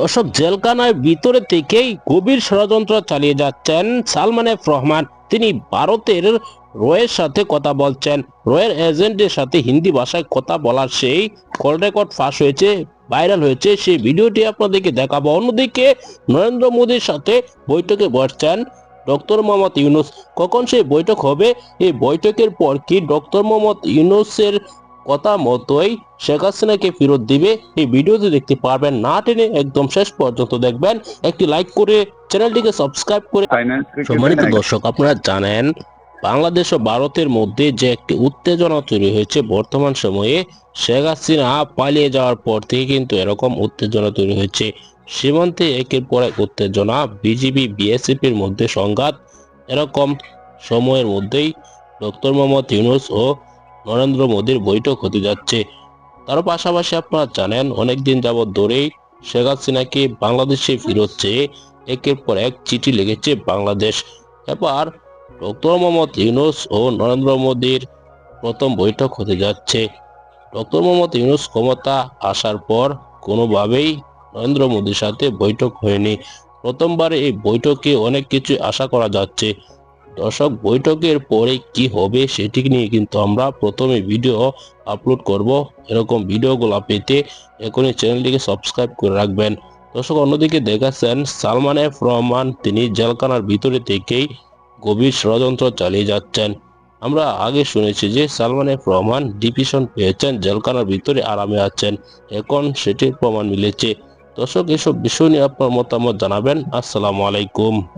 দর্শক, জেলখানার ভিতরে থেকেই গভীর ষড়যন্ত্র চালিয়ে যাচ্ছেন সালমান এফ রহমান। তিনি ভারতের রয়ের সাথে কথা বলছেন। রয়ের এজেন্টের সাথে হিন্দি ভাষায় কথা বলার সেই কল রেকর্ড ফাঁস হয়েছে, ভাইরাল হয়েছে। সেই ভিডিওটি আপনাদেরকে দেখাবো। অন্যদিকে, নরেন্দ্র মোদীর সাথে বৈঠকে বসছেন ডক্টর মোহাম্মদ ইউনুস। কখন সেই বৈঠক হবে? এই বৈঠকের পর কি ডক্টর মোহাম্মদ ইউনুসের কথা মতোই শেখ হাসিনাকে ফেরত দিবে। এই ভিডিওতে দেখতে পারবেন না টেনে একদম শেষ পর্যন্ত দেখবেন। একটি লাইক করে চ্যানেলটিকে সাবস্ক্রাইব করে সম্মানিত দর্শক আপনারা জানেন বাংলাদেশ ও ভারতের মধ্যে যে একটি উত্তেজনা তৈরি হয়েছে বর্তমান সময়ে শেখ হাসিনা পালিয়ে যাওয়ার পর থেকে কিন্তু এরকম উত্তেজনা তৈরি হয়েছে। সীমান্তে একের পর এক উত্তেজনা বিজিবি বিএসএফ এর মধ্যে সংঘাত এরকম সময়ের মধ্যেই ডক্টর মোহাম্মদ ইউনুস ও নরেন্দ্র মোদীর বৈঠক হতে যাচ্ছে। তার পাশাপাশি আপনারা জানেন, অনেকদিন যাবৎ ধরেই শেখ হাসিনাকে বাংলাদেশে ফিরোচ্ছে একের পর এক চিঠি লিখেছে বাংলাদেশ। এবার ডক্টর মোহাম্মদ ইউনুস ও নরেন্দ্র মোদীর প্রথম বৈঠক হতে যাচ্ছে। ডক্টর মোহাম্মদ ইউনুস ক্ষমতা আসার পর কোনোভাবেই নরেন্দ্র মোদীর সাথে বৈঠক হয়নি। প্রথমবার এই বৈঠকে অনেক কিছু আশা করা যাচ্ছে। দর্শক বৈঠকের পরে কি হবে সেটি নিয়ে কিন্তু আমরা প্রথমে ভিডিও আপলোড করব। এরকম ভিডিওগুলো পেতে এখনই চ্যানেলটিকে সাবস্ক্রাইব করে রাখবেন। দর্শক, অন্যদিকে দেখাচ্ছেন সালমান এফ রহমান। তিনি জেলখানার ভিতরে থেকেই গভীর ষড়যন্ত্র চালিয়ে যাচ্ছেন। আমরা আগে শুনেছি যে সালমান এফ রহমান ডিপিশন পেয়েছেন, জেলখানার ভিতরে আরামে আছেন। এখন সেটির প্রমাণ মিলেছে। দর্শক, এসব বিষয় নিয়ে আপনার মতামত জানাবেন। আসসালামু আলাইকুম।